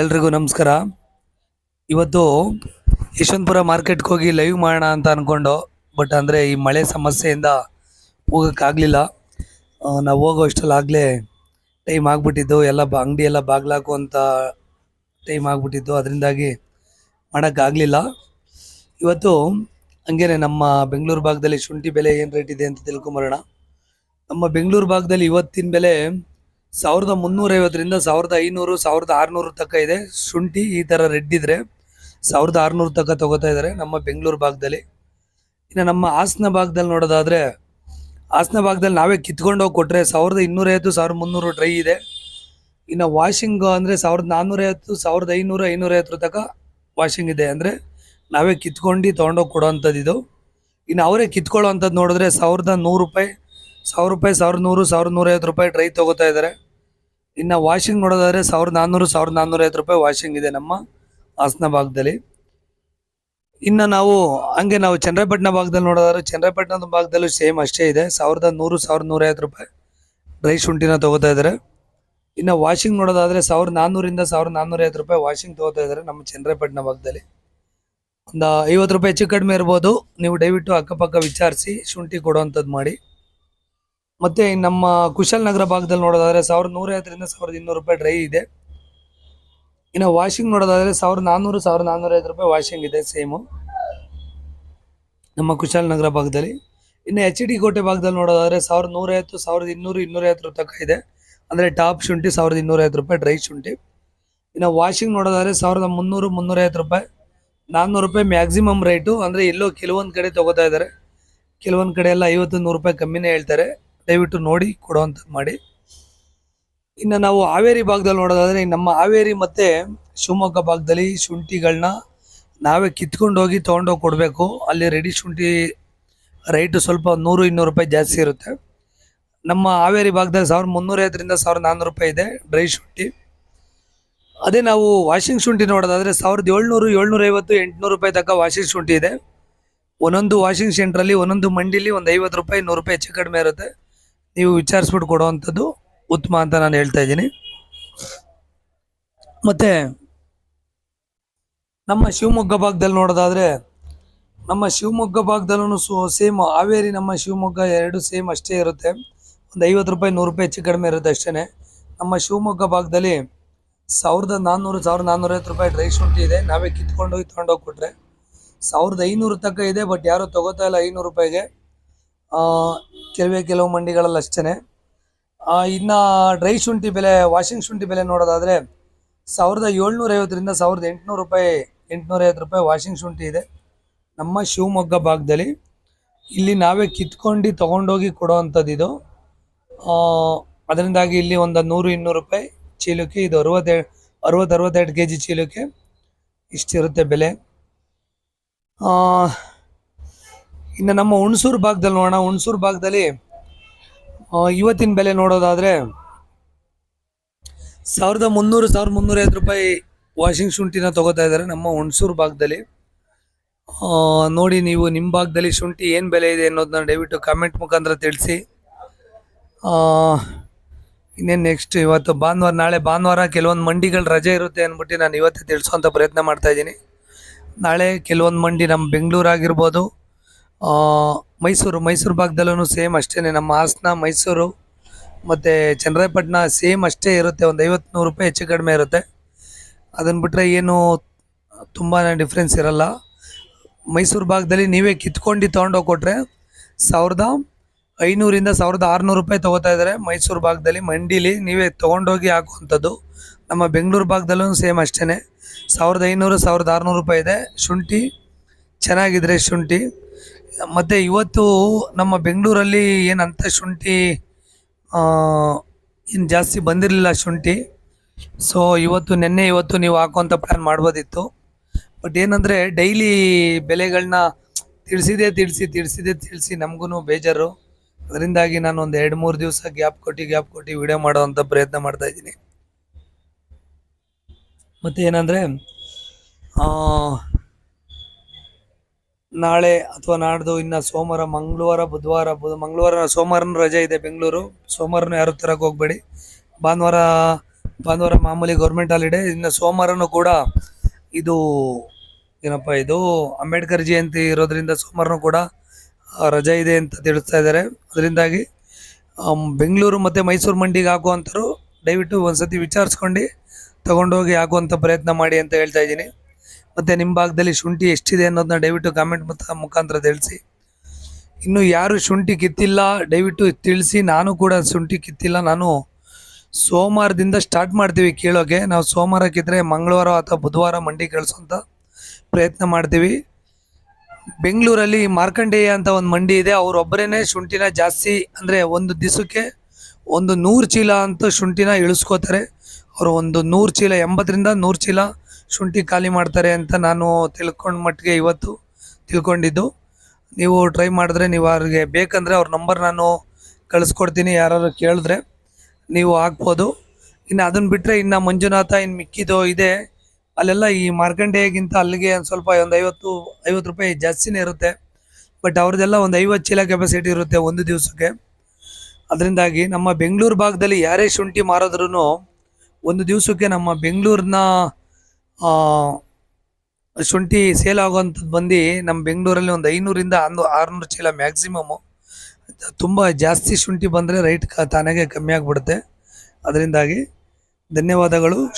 ಎಲ್ರಿಗೂ ನಮಸ್ಕಾರ. ಇವತ್ತು ಯಶವಂತಪುರ ಮಾರ್ಕೆಟ್ಗೆ ಹೋಗಿ ಲೈವ್ ಮಾಡೋಣ ಅಂತ ಅಂದ್ಕೊಂಡು ಬಟ್ ಅಂದರೆ ಈ ಮಳೆ ಸಮಸ್ಯೆಯಿಂದ ಹೋಗೋಕ್ಕಾಗಲಿಲ್ಲ. ನಾವು ಹೋಗೋ ಆಗಲೇ ಟೈಮ್ ಆಗಿಬಿಟ್ಟಿದ್ದು, ಎಲ್ಲ ಅಂಗಡಿ ಎಲ್ಲ ಬಾಗ್ಲಾಕುವಂಥ ಟೈಮ್ ಆಗಿಬಿಟ್ಟಿದ್ದು, ಅದರಿಂದಾಗಿ ಮಾಡೋಕ್ಕಾಗಲಿಲ್ಲ. ಇವತ್ತು ಹಂಗೇನೆ ನಮ್ಮ ಬೆಂಗಳೂರು ಭಾಗದಲ್ಲಿ ಶುಂಠಿ ಬೆಲೆ ಏನು ರೇಟ್ ಇದೆ ಅಂತ ತಿಳ್ಕೊಂಬರೋಣ. ನಮ್ಮ ಬೆಂಗಳೂರು ಭಾಗದಲ್ಲಿ ಇವತ್ತಿನ ಬೆಲೆ ಸಾವಿರದ ಮುನ್ನೂರೈವತ್ತರಿಂದ ಸಾವಿರದ ಐನೂರು, ಸಾವಿರದ ಆರುನೂರು ತಕ್ಕ ಇದೆ. ಶುಂಠಿ ಈ ಥರ ರೆಡ್ ಇದ್ರೆ ಸಾವಿರದ ಆರುನೂರು ತಕ್ಕ ತಗೋತಾ ಇದ್ದಾರೆ ನಮ್ಮ ಬೆಂಗಳೂರು ಭಾಗದಲ್ಲಿ. ಇನ್ನು ನಮ್ಮ ಹಾಸನ ಭಾಗದಲ್ಲಿ ನೋಡೋದಾದರೆ, ಹಾಸನ ಭಾಗದಲ್ಲಿ ನಾವೇ ಕಿತ್ಕೊಂಡು ಹೋಗಿ ಕೊಟ್ಟರೆ ಸಾವಿರದ ಇನ್ನೂರೈವತ್ತು, ಸಾವಿರದ ಮುನ್ನೂರು ಡ್ರೈ ಇದೆ. ಇನ್ನು ವಾಷಿಂಗ್ ಅಂದರೆ ಸಾವಿರದ ನಾನ್ನೂರೈವತ್ತು ಸಾವಿರದ ಐನೂರು ಐನೂರೈವತ್ತರ ತನಕ ವಾಷಿಂಗ್ ಇದೆ ಅಂದರೆ ನಾವೇ ಕಿತ್ಕೊಂಡು ತೊಗೊಂಡೋಗಿ ಕೊಡೋವಂಥದ್ದು ಇದು. ಇನ್ನು ಅವರೇ ಕಿತ್ಕೊಳ್ಳೋ ಅಂಥದ್ದು ನೋಡಿದ್ರೆ ಸಾವಿರದ ನೂರು ರೂಪಾಯಿ ಸಾವಿರ ರೂಪಾಯಿ, ಸಾವಿರದ ನೂರು, ಸಾವಿರದ ನೂರೈವತ್ತು ರೂಪಾಯಿ ಡ್ರೈ ತೊಗೋತಾ ಇದ್ದಾರೆ ಇನ್ನು ವಾಷಿಂಗ್ ನೋಡೋದಾದ್ರೆ ಸಾವಿರದ ನಾನ್ನೂರು, ಸಾವಿರದ ನಾನ್ನೂರೈವತ್ತು ರೂಪಾಯಿ ವಾಷಿಂಗ್ ಇದೆ ನಮ್ಮ ಹಾಸನ ಭಾಗದಲ್ಲಿ. ಇನ್ನು ನಾವು ಹಂಗೆ ನಾವು ಚಂದ್ರಪಟ್ಟಣ ಭಾಗದಲ್ಲಿ ನೋಡೋದಾದ್ರೆ ಚಂದ್ರಪಟ್ಟಣದ ಭಾಗದಲ್ಲೂ ಸೇಮ್ ಅಷ್ಟೇ ಇದೆ. ಸಾವಿರದ ನೂರು, ಸಾವಿರದ ನೂರೈವತ್ತು ರೂಪಾಯಿ ಡ್ರೈ ಶುಂಠಿನ ತೊಗೋತಾ ಇದ್ದಾರೆ ಇನ್ನು ವಾಷಿಂಗ್ ನೋಡೋದಾದರೆ ಸಾವಿರದ ನಾನ್ನೂರಿಂದ ಸಾವಿರದ ನಾನ್ನೂರೈವತ್ತು ರೂಪಾಯಿ ವಾಷಿಂಗ್ ತೊಗೋತಾ ಇದ್ದಾರೆ ನಮ್ಮ ಚಂದ್ರಪಟ್ಟಣ ಭಾಗದಲ್ಲಿ. ಒಂದು ಐವತ್ತು ರೂಪಾಯಿ ಹೆಚ್ಚು ಕಡಿಮೆ ಇರ್ಬೋದು. ನೀವು ದಯವಿಟ್ಟು ಅಕ್ಕಪಕ್ಕ ವಿಚಾರಿಸಿ ಶುಂಠಿ ಕೊಡುವಂಥದ್ದು ಮಾಡಿ. ಮತ್ತೆ ನಮ್ಮ ಕುಶಾಲನಗರ ಭಾಗದಲ್ಲಿ ನೋಡೋದಾದ್ರೆ ಸಾವಿರದ ನೂರೈವತ್ತರಿಂದ ಸಾವಿರದ ಇನ್ನೂರು ರೂಪಾಯಿ ಡ್ರೈ ಇದೆ. ಇನ್ನು ವಾಷಿಂಗ್ ನೋಡೋದಾದ್ರೆ ಸಾವಿರದ ನಾನ್ನೂರು, ಸಾವಿರದ ನಾನ್ನೂರೈವತ್ತು ರೂಪಾಯಿ ವಾಷಿಂಗ್ ಇದೆ ಸೇಮು. ನಮ್ಮ ಕುಶಾಲನಗರ ಭಾಗದಲ್ಲಿ. ಇನ್ನು ಎಚ್ ಡಿ ಕೋಟೆ ಭಾಗದಲ್ಲಿ ನೋಡೋದಾದ್ರೆ ಸಾವಿರದ ನೂರೈವತ್ತು, ಸಾವಿರದ ಇನ್ನೂರು, ಇನ್ನೂರೈವತ್ತು ತನಕ ಇದೆ. ಅಂದರೆ ಟಾಪ್ ಶುಂಠಿ ಸಾವಿರದ ಇನ್ನೂರೈವತ್ತು ರೂಪಾಯಿ, ಡ್ರೈ ಶುಂಠಿ. ಇನ್ನು ವಾಷಿಂಗ್ ನೋಡೋದಾದ್ರೆ ಸಾವಿರದ ಮುನ್ನೂರು, ಮುನ್ನೂರೈವತ್ತು ರೂಪಾಯಿ. ನಾನ್ನೂರು ರೂಪಾಯಿ ಮ್ಯಾಕ್ಸಿಮಮ್ ರೇಟು ಅಂದರೆ ಎಲ್ಲೋ ಕೆಲವೊಂದು ಕಡೆ ತೊಗೋತಾ ಇದ್ದಾರೆ. ಕೆಲವೊಂದು ಕಡೆ ಎಲ್ಲ ಐವತ್ತು, ನೂರು ರೂಪಾಯಿ ಕಮ್ಮಿನೇ ಹೇಳ್ತಾರೆ. ದಯವಿಟ್ಟು ನೋಡಿ ಕೊಡುವಂಥದ್ದು ಮಾಡಿ. ಇನ್ನು ನಾವು ಹಾವೇರಿ ಭಾಗದಲ್ಲಿ ನೋಡೋದಾದ್ರೆ ನಮ್ಮ ಹಾವೇರಿ ಮತ್ತು ಶಿವಮೊಗ್ಗ ಭಾಗದಲ್ಲಿ ಶುಂಠಿಗಳನ್ನ ನಾವೇ ಕಿತ್ಕೊಂಡು ಹೋಗಿ ತೊಗೊಂಡೋಗಿ ಕೊಡಬೇಕು. ಅಲ್ಲಿ ರೆಡಿ ಶುಂಠಿ ರೈಟು ಸ್ವಲ್ಪ ನೂರು, ಇನ್ನೂರು ರೂಪಾಯಿ ಜಾಸ್ತಿ ಇರುತ್ತೆ. ನಮ್ಮ ಹಾವೇರಿ ಭಾಗದಲ್ಲಿ ಸಾವಿರದ ಮುನ್ನೂರೈವತ್ತರಿಂದ ಸಾವಿರದ ನಾನ್ನೂರು ರೂಪಾಯಿ ಇದೆ ಡ್ರೈ ಶುಂಠಿ. ಅದೇ ನಾವು ವಾಷಿಂಗ್ ಶುಂಠಿ ನೋಡೋದಾದರೆ ಸಾವಿರದ ಏಳ್ನೂರು ಐವತ್ತು ಎಂಟುನೂರು ರೂಪಾಯಿ ತನಕ ವಾಷಿಂಗ್ ಶುಂಠಿ ಇದೆ. ಒಂದೊಂದು ವಾಷಿಂಗ್ ಸೆಂಟ್ರಲ್ಲಿ ಒಂದೊಂದು ಮಂಡಿಲಿ ಒಂದು ಐವತ್ತು ರೂಪಾಯಿ, ನೂರು ರೂಪಾಯಿ ಹೆಚ್ಚು ಕಡಿಮೆ ಇರುತ್ತೆ. ನೀವು ವಿಚಾರಿಸ್ಬಿಟ್ಟು ಕೊಡುವಂಥದ್ದು ಉತ್ತಮ ಅಂತ ನಾನು ಹೇಳ್ತಾ ಇದ್ದೀನಿ. ಮತ್ತೆ ನಮ್ಮ ಶಿವಮೊಗ್ಗ ಭಾಗದಲ್ಲಿ ನೋಡೋದಾದ್ರೆ ನಮ್ಮ ಶಿವಮೊಗ್ಗ ಭಾಗದಲ್ಲೂ ಸೊ ಸೇಮ್ ಹಾವೇರಿ ನಮ್ಮ ಶಿವಮೊಗ್ಗ ಎರಡು ಸೇಮ್ ಅಷ್ಟೇ ಇರುತ್ತೆ. ಒಂದು ಐವತ್ತು ರೂಪಾಯಿ, ನೂರು ರೂಪಾಯಿ ಹೆಚ್ಚು ಕಡಿಮೆ ಇರುತ್ತೆ ಅಷ್ಟೇ ನಮ್ಮ ಶಿವಮೊಗ್ಗ ಭಾಗದಲ್ಲಿ ಸಾವಿರದ ನಾನ್ನೂರು, ಸಾವಿರದ ನಾನ್ನೂರೈವತ್ತು ರೂಪಾಯಿ ಡ್ರೈ ಶುಂಠಿ ಇದೆ. ನಾವೇ ಕಿತ್ಕೊಂಡೋಗಿ ತೊಗೊಂಡೋಗಿ ಕೊಟ್ರೆ ಸಾವಿರದ ಐನೂರು ತನಕ ಇದೆ ಬಟ್ ಯಾರೂ ತಗೋತಾ ಇಲ್ಲ ಐನೂರು ರೂಪಾಯಿಗೆ. ಕೆಲವೇ ಕೆಲವು ಮಂಡಿಗಳಲ್ಲಿ ಅಷ್ಟೇ ಇನ್ನು ಡ್ರೈ ಶುಂಠಿ ಬೆಲೆ ವಾಷಿಂಗ್ ಶುಂಠಿ ಬೆಲೆ ನೋಡೋದಾದರೆ ಸಾವಿರದ ಏಳ್ನೂರೈವತ್ತರಿಂದ ಸಾವಿರದ ಎಂಟುನೂರು ರೂಪಾಯಿ ಎಂಟುನೂರೈವತ್ತು ರೂಪಾಯಿ ವಾಷಿಂಗ್ ಶುಂಠಿ ಇದೆ. ನಮ್ಮ ಶಿವಮೊಗ್ಗ ಭಾಗದಲ್ಲಿ. ಇಲ್ಲಿ ನಾವೇ ಕಿತ್ಕೊಂಡು ತೊಗೊಂಡೋಗಿ ಕೊಡೋವಂಥದ್ದು ಇದು. ಆ, ಅದರಿಂದಾಗಿ ಇಲ್ಲಿ ಒಂದು ನೂರು ಇನ್ನೂರು ರೂಪಾಯಿ ಚೀಲಕ್ಕೆ ಇದು ಅರವತ್ತೆರಡು ಅರವತ್ತು ಅರವತ್ತೆರಡು ಕೆ ಜಿ ಚೀಲಕ್ಕೆ ಇಷ್ಟಿರುತ್ತೆ ಬೆಲೆ. ಇನ್ನು ನಮ್ಮ ಹುಣಸೂರು ಭಾಗದಲ್ಲಿ ನೋಡೋಣ. ಹುಣಸೂರು ಭಾಗದಲ್ಲಿ ಇವತ್ತಿನ ಬೆಲೆ ನೋಡೋದಾದರೆ ಸಾವಿರದ ಮುನ್ನೂರು, ಸಾವಿರದ ಮುನ್ನೂರೈವತ್ತು ರೂಪಾಯಿ ವಾಷಿಂಗ್ ಶುಂಠಿನ ತಗೋತಾ ಇದ್ದಾರೆ ನಮ್ಮ ಹುಣಸೂರು ಭಾಗದಲ್ಲಿ. ನೋಡಿ ನೀವು ನಿಮ್ಮ ಭಾಗದಲ್ಲಿ ಶುಂಠಿ ಏನು ಬೆಲೆ ಇದೆ ಅನ್ನೋದನ್ನ ದಯವಿಟ್ಟು ಕಾಮೆಂಟ್ ಮುಖಾಂತರ ತಿಳಿಸಿ. ಇನ್ನೇನು ನೆಕ್ಸ್ಟ್ ಇವತ್ತು ಭಾನುವಾರ, ನಾಳೆ ಭಾನುವಾರ ಕೆಲವೊಂದು ಮಂಡಿಗಳು ರಜೆ ಇರುತ್ತೆ ಅಂದ್ಬಿಟ್ಟು ನಾನು ಇವತ್ತೇ ತಿಳಿಸೋಂಥ ಪ್ರಯತ್ನ ಮಾಡ್ತಾ ಇದ್ದೀನಿ. ನಾಳೆ ಕೆಲವೊಂದು ಮಂಡಿ ನಮ್ಮ ಬೆಂಗಳೂರು ಆಗಿರ್ಬೋದು ಮೈಸೂರು ಮೈಸೂರು ಭಾಗದಲ್ಲೂ ಸೇಮ್ ಅಷ್ಟೇ ನಮ್ಮ ಹಾಸನ, ಮೈಸೂರು ಮತ್ತು ಚನ್ನರಾಯಪಟ್ಟಣ ಸೇಮ್ ಅಷ್ಟೇ ಇರುತ್ತೆ. ಒಂದು ಐವತ್ತು ನೂರು ರೂಪಾಯಿ ಹೆಚ್ಚು ಕಡಿಮೆ ಇರುತ್ತೆ. ಅದನ್ನು ಬಿಟ್ಟರೆ ಏನು ತುಂಬಾ ಡಿಫ್ರೆನ್ಸ್ ಇರಲ್ಲ. ಮೈಸೂರು ಭಾಗದಲ್ಲಿ ನೀವೇ ಕಿತ್ಕೊಂಡು ತೊಗೊಂಡೋಗಿ ಕೊಟ್ಟರೆ ಸಾವಿರದ ಐನೂರಿಂದ ಸಾವಿರದ ಆರುನೂರು ರೂಪಾಯಿ ತೊಗೋತಾ ಇದ್ದಾರೆ ಮೈಸೂರು ಭಾಗದಲ್ಲಿ ಮಂಡಿಲಿ ನೀವೇ ತೊಗೊಂಡೋಗಿ ಹಾಕುವಂಥದ್ದು. ನಮ್ಮ ಬೆಂಗಳೂರು ಭಾಗದಲ್ಲೂ ಸೇಮ್ ಅಷ್ಟೇ ಸಾವಿರದ ಐನೂರು, ಸಾವಿರದ ಆರುನೂರು ರೂಪಾಯಿ ಇದೆ. ಶುಂಠಿ ಚೆನ್ನಾಗಿದ್ರೆ ಶುಂಠಿ. ಮತ್ತು ಇವತ್ತು ನಮ್ಮ ಬೆಂಗಳೂರಲ್ಲಿ ಏನಂತ ಶುಂಠಿ ಏನು ಜಾಸ್ತಿ ಬಂದಿರಲಿಲ್ಲ ಶುಂಠಿ. ಸೊ ಇವತ್ತು ನಿನ್ನೆ ಇವತ್ತು ನೀವು ಹಾಕುವಂಥ ಪ್ಲ್ಯಾನ್ ಮಾಡ್ಬೋದಿತ್ತು. ಬಟ್ ಏನಂದರೆ ಡೈಲಿ ಬೆಲೆಗಳನ್ನ ತಿಳಿಸಿದೆ ತಿಳಿಸಿ ತಿಳಿಸಿದೆ ತಿಳಿಸಿ ನಮಗೂ ಬೇಜಾರು. ಅದರಿಂದಾಗಿ ನಾನು ಒಂದು ಎರಡು ಮೂರು ದಿವಸ ಗ್ಯಾಪ್ ಕೊಟ್ಟು ಗ್ಯಾಪ್ ಕೊಟ್ಟು ವಿಡಿಯೋ ಮಾಡೋವಂಥ ಪ್ರಯತ್ನ ಮಾಡ್ತಾ ಇದ್ದೀನಿ. ಮತ್ತು ಏನಂದರೆ ನಾಳೆ ಅಥವಾ ನಾಡ್ದು ಇನ್ನ ಸೋಮವಾರ, ಮಂಗಳವಾರ, ಬುಧವಾರ, ಬುಧ, ಮಂಗಳವಾರ ಸೋಮವಾರನೂ ರಜೆ ಇದೆ ಬೆಂಗಳೂರು. ಸೋಮವಾರನೂ ಯಾರು ತರಕ್ಕೆ ಹೋಗಬೇಡಿ. ಭಾನುವಾರ ಭಾನುವಾರ ಮಾಮೂಲಿ ಗೌರ್ಮೆಂಟ್ ಹಾಲಿಡೇ ಇನ್ನು ಸೋಮವಾರನೂ ಕೂಡ ಇದು ಏನಪ್ಪ ಇದು ಅಂಬೇಡ್ಕರ್ ಜಯಂತಿ ಇರೋದ್ರಿಂದ ಸೋಮವಾರನೂ ಕೂಡ ರಜೆ ಇದೆ ಅಂತ ತಿಳಿಸ್ತಾ ಇದ್ದಾರೆ. ಅದರಿಂದಾಗಿ ಬೆಂಗಳೂರು ಮತ್ತು ಮೈಸೂರು ಮಂಡಿಗೆ ಹಾಕುವಂಥರು ದಯವಿಟ್ಟು ಒಂದು ಸತಿ ವಿಚಾರಿಸ್ಕೊಂಡು ತಗೊಂಡೋಗಿ ಹಾಕುವಂಥ ಪ್ರಯತ್ನ ಮಾಡಿ ಅಂತ ಹೇಳ್ತಾ ಇದ್ದೀನಿ. ಮತ್ತು ನಿಮ್ಮ ಭಾಗದಲ್ಲಿ ಶುಂಠಿ ಎಷ್ಟಿದೆ ಅನ್ನೋದನ್ನ ದಯವಿಟ್ಟು ಕಾಮೆಂಟ್ ಮುಖ ಮುಖಾಂತರ ತಿಳಿಸಿ. ಇನ್ನು ಯಾರು ಶುಂಠಿ ಕಿತ್ತಿಲ್ಲ, ದಯವಿಟ್ಟು ತಿಳಿಸಿ. ನಾನು ಕೂಡ ಶುಂಠಿ ಕಿತ್ತಿಲ್ಲ. ನಾನು ಸೋಮವಾರದಿಂದ ಸ್ಟಾರ್ಟ್ ಮಾಡ್ತೀವಿ ಕೀಳೋಕೆ. ನಾವು ಸೋಮವಾರ ಕಿತ್ತರೆ ಮಂಗಳವಾರ ಅಥವಾ ಬುಧವಾರ ಮಂಡಿ ಕಳಿಸೋಂಥ ಪ್ರಯತ್ನ ಮಾಡ್ತೀವಿ. ಬೆಂಗಳೂರಲ್ಲಿ ಮಾರ್ಕಂಡೇಯ ಅಂತ ಒಂದು ಮಂಡಿ ಇದೆ. ಅವರೊಬ್ಬರೇ ಶುಂಠಿನ ಜಾಸ್ತಿ ಅಂದರೆ ಒಂದು ದಿವಸಕ್ಕೆ ಒಂದು ನೂರು ಚೀಲ ಅಂತ ಶುಂಠಿನ ಇಳಿಸ್ಕೋತಾರೆ. ಅವರು ಒಂದು ನೂರು ಚೀಲ, ಎಂಬತ್ತರಿಂದ ನೂರು ಚೀಲ ಶುಂಠಿ ಖಾಲಿ ಮಾಡ್ತಾರೆ ಅಂತ ನಾನು ತಿಳ್ಕೊಂಡ ಮಟ್ಟಿಗೆ ಇವತ್ತು ತಿಳ್ಕೊಂಡಿದ್ದು. ನೀವು ಟ್ರೈ ಮಾಡಿದ್ರೆ ನೀವು ಅವ್ರಿಗೆ ಬೇಕಂದರೆ ಅವ್ರ ನಂಬರ್ ನಾನು ಕಳಿಸ್ಕೊಡ್ತೀನಿ, ಯಾರಾದ್ರು ಕೇಳಿದ್ರೆ ನೀವು ಹಾಕ್ಬೋದು. ಇನ್ನು ಅದನ್ನು ಬಿಟ್ಟರೆ ಇನ್ನು ಮಂಜುನಾಥ ಇನ್ನು ಮಿಕ್ಕಿದು ಇದೆ. ಅಲ್ಲೆಲ್ಲ ಈ ಮಾರ್ಕಂಡೆಗಿಂತ ಅಲ್ಲಿಗೆ ಒಂದು ಸ್ವಲ್ಪ ಒಂದು ಐವತ್ತು ಐವತ್ತು ರೂಪಾಯಿ ಜಾಸ್ತಿನೇ ಇರುತ್ತೆ. ಬಟ್ ಅವ್ರದ್ದೆಲ್ಲ ಒಂದು ಐವತ್ತು ಚೀಲ ಕೆಪಾಸಿಟಿ ಇರುತ್ತೆ ಒಂದು ದಿವಸಕ್ಕೆ. ಅದರಿಂದಾಗಿ ನಮ್ಮ ಬೆಂಗಳೂರು ಭಾಗದಲ್ಲಿ ಯಾರೇ ಶುಂಠಿ ಮಾರಿದ್ರೂ ಒಂದು ದಿವಸಕ್ಕೆ ನಮ್ಮ ಬೆಂಗಳೂರಿನ ಶುಂಠಿ ಸೇಲ್ ಆಗುವಂಥದ್ದು ಬಂದು ನಮ್ಮ ಬೆಂಗಳೂರಲ್ಲಿ ಒಂದು ಐನೂರಿಂದ ಒಂದು ಆರುನೂರು ಚೀಲ ಮ್ಯಾಕ್ಸಿಮಮ್ಮು ತುಂಬ ಜಾಸ್ತಿ ಶುಂಠಿ ಬಂದರೆ ರೈಟ್ ತಾನಾಗೆ ಕಮ್ಮಿ ಆಗಿಬಿಡುತ್ತೆ. ಅದರಿಂದಾಗಿ ಧನ್ಯವಾದಗಳು.